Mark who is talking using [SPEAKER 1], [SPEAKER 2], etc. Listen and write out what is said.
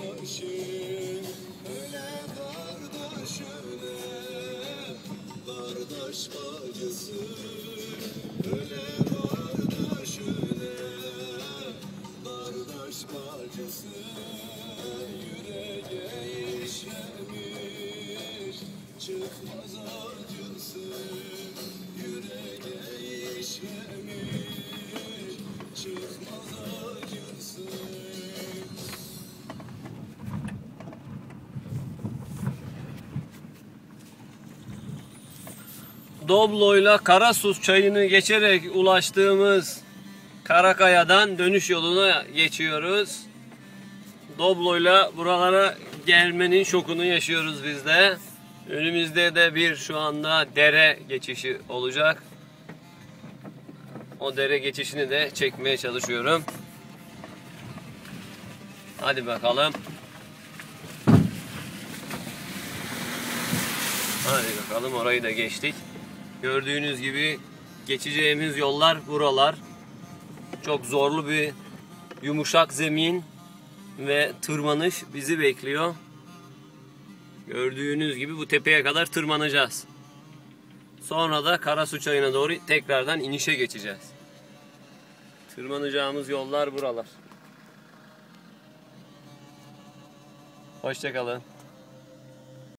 [SPEAKER 1] kardeşim. Öyle kardeş öyle Kardeş bacısı. Öyle kardeş öyle Kardeş bacısı
[SPEAKER 2] Doblo'yla Karasus çayını geçerek ulaştığımız Karakaya'dan dönüş yoluna geçiyoruz. Doblo'yla buralara gelmenin şokunu yaşıyoruz biz de. Önümüzde de bir şu anda dere geçişi olacak. O dere geçişini de çekmeye çalışıyorum. Hadi bakalım. Hadi bakalım orayı da geçtik. Gördüğünüz gibi geçeceğimiz yollar buralar. Çok zorlu bir yumuşak zemin ve tırmanış bizi bekliyor. Gördüğünüz gibi bu tepeye kadar tırmanacağız. Sonra da Karasu Çayı'na doğru tekrardan inişe geçeceğiz. Tırmanacağımız yollar buralar. Hoşçakalın.